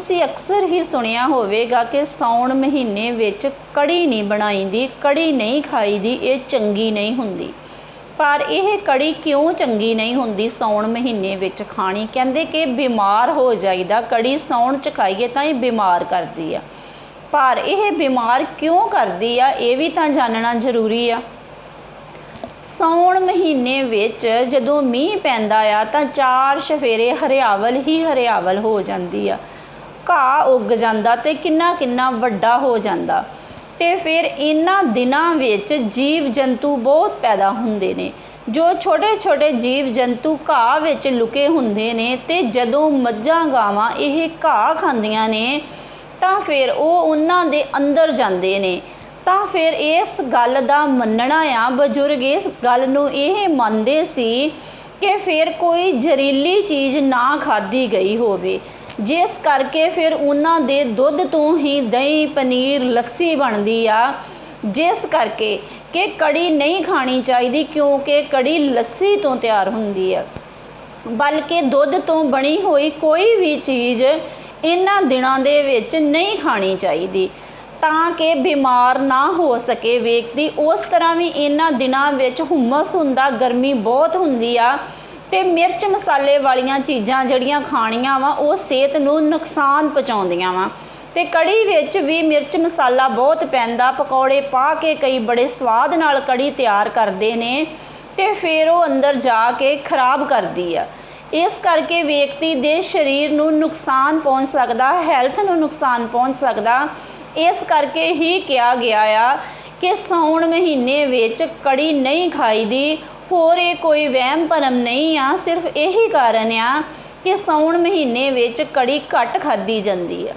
ਤੁਸੀਂ ਅਕਸਰ ਹੀ ਸੁਣਿਆ ਹੋਵੇਗਾ ਕਿ ਸਾਉਣ ਮਹੀਨੇ ਵਿੱਚ ਕੜੀ ਨਹੀਂ ਬਣਾਈਦੀ, ਕੜੀ ਨਹੀਂ ਖਾਈਦੀ, ਇਹ ਚੰਗੀ ਨਹੀਂ ਹੁੰਦੀ। ਪਰ ਇਹ ਕੜੀ ਕਿਉਂ ਚੰਗੀ ਨਹੀਂ ਹੁੰਦੀ ਸਾਉਣ ਮਹੀਨੇ ਵਿੱਚ ਖਾਣੀ? ਕਹਿੰਦੇ ਕਿ ਬਿਮਾਰ ਹੋ ਜਾਈਦਾ, ਕੜੀ ਸਾਉਣ ਚ ਖਾਈਏ ਤਾਂ ਇਹ ਬਿਮਾਰ ਕਰਦੀ ਆ। ਪਰ ਇਹ ਬਿਮਾਰ ਕਿਉਂ ਕਰਦੀ ਆ, ਇਹ ਵੀ ਤਾਂ ਜਾਣਨਾ ਜ਼ਰੂਰੀ ਆ। ਸਾਉਣ ਮਹੀਨੇ ਵਿੱਚ ਜਦੋਂ ਮੀਂਹ ਪੈਂਦਾ ਆ ਤਾਂ ਚਾਰ ਸ਼ਫੇਰੇ ਹਰਿਆਵਲ ਹੀ ਹਰਿਆਵਲ ਹੋ ਜਾਂਦੀ ਆ। ਘਾਹ ਉੱਗ ਜਾਂਦਾ ਤੇ ਕਿੰਨਾ ਕਿੰਨਾ ਵੱਡਾ ਹੋ ਜਾਂਦਾ। ਤੇ ਫਿਰ ਇਹਨਾਂ ਦਿਨਾਂ ਵਿੱਚ ਜੀਵ ਜੰਤੂ ਬਹੁਤ ਪੈਦਾ ਹੁੰਦੇ ਨੇ, ਜੋ ਛੋਟੇ ਛੋਟੇ ਜੀਵ ਜੰਤੂ ਘਾਹ ਵਿੱਚ ਲੁਕੇ ਹੁੰਦੇ ਨੇ ਤੇ ਜਦੋਂ ਮੱਝਾਂ ਗਾਵਾਂ ਇਹ ਘਾਹ ਖਾਂਦੀਆਂ ਨੇ, ਤਾਂ ਫਿਰ ਉਹ ਉਹਨਾਂ ਦੇ ਅੰਦਰ ਜਾਂਦੇ ਨੇ। ਤਾਂ ਫਿਰ ਇਸ ਗੱਲ ਦਾ ਮੰਨਣਾ ਆ, ਬਜ਼ੁਰਗ ਇਸ ਗੱਲ ਨੂੰ ਇਹ ਮੰਨਦੇ ਸੀ ਕਿ ਫਿਰ ਕੋਈ ਜ਼ਹਿਰੀਲੀ ਚੀਜ਼ ਨਾ ਖਾਧੀ ਗਈ ਹੋਵੇ। ਜਿਸ ਕਰਕੇ ਫਿਰ ਉਹਨਾਂ ਦੇ ਦੁੱਧ ਤੋਂ ਹੀ ਦਹੀਂ, ਪਨੀਰ, ਲੱਸੀ ਬਣਦੀ ਆ। ਜਿਸ ਕਰਕੇ ਕਿ ਕੜੀ ਨਹੀਂ ਖਾਣੀ ਚਾਹੀਦੀ ਕਿਉਂਕਿ ਕੜੀ ਲੱਸੀ ਤੋਂ ਤਿਆਰ ਹੁੰਦੀ ਆ। ਬਲਕਿ ਦੁੱਧ ਤੋਂ ਬਣੀ ਹੋਈ ਕੋਈ ਵੀ ਚੀਜ਼ ਇਹਨਾਂ ਦਿਨਾਂ ਦੇ ਵਿੱਚ ਨਹੀਂ ਖਾਣੀ ਚਾਹੀਦੀ। ਤਾਂ ਕਿ ਬਿਮਾਰ ਨਾ ਹੋ ਸਕੇ ਵਿਅਕਤੀ, ਉਸ ਤਰ੍ਹਾਂ ਵੀ ਇਹਨਾਂ ਦਿਨਾਂ ਵਿੱਚ ਹੁਮਸ ਹੁੰਦਾ, ਗਰਮੀ ਬਹੁਤ ਹੁੰਦੀ ਆ। ਤੇ ਮਿਰਚ ਮਸਾਲੇ ਵਾਲੀਆਂ ਚੀਜ਼ਾਂ ਜਿਹੜੀਆਂ ਖਾਣੀਆਂ ਵਾ, ਉਹ ਸਿਹਤ ਨੂੰ ਨੁਕਸਾਨ ਪਹੁੰਚਾਉਂਦੀਆਂ ਵਾ। ਤੇ ਕੜੀ ਵਿੱਚ ਵੀ ਮਿਰਚ ਮਸਾਲਾ ਬਹੁਤ ਪੈਂਦਾ, ਪਕੌੜੇ ਪਾ ਕੇ ਕਈ ਬੜੇ ਸਵਾਦ ਨਾਲ ਕੜੀ ਤਿਆਰ ਕਰਦੇ ਨੇ ਤੇ ਫਿਰ ਉਹ ਅੰਦਰ ਜਾ ਕੇ ਖਰਾਬ ਕਰਦੀ ਆ। ਇਸ ਕਰਕੇ ਵਿਅਕਤੀ ਦੇ ਸਰੀਰ ਨੂੰ ਨੁਕਸਾਨ ਪਹੁੰਚ ਸਕਦਾ, ਹੈਲਥ ਨੂੰ ਨੁਕਸਾਨ ਪਹੁੰਚ ਸਕਦਾ। ਇਸ ਕਰਕੇ ਹੀ ਕਿਹਾ ਗਿਆ ਆ ਕਿ ਸਾਉਣ ਮਹੀਨੇ ਵਿੱਚ ਕੜੀ ਨਹੀਂ ਖਾਈਦੀ ਹੋਰ ਇਹ ਕੋਈ ਵਹਿਮ ਭਰਮ ਨਹੀਂ ਆ, ਸਿਰਫ ਇਹੀ ਕਾਰਨ ਆ ਕਿ ਸਾਉਣ ਮਹੀਨੇ ਵਿੱਚ ਕੜੀ ਘੱਟ ਖਾਦੀ ਜਾਂਦੀ ਆ।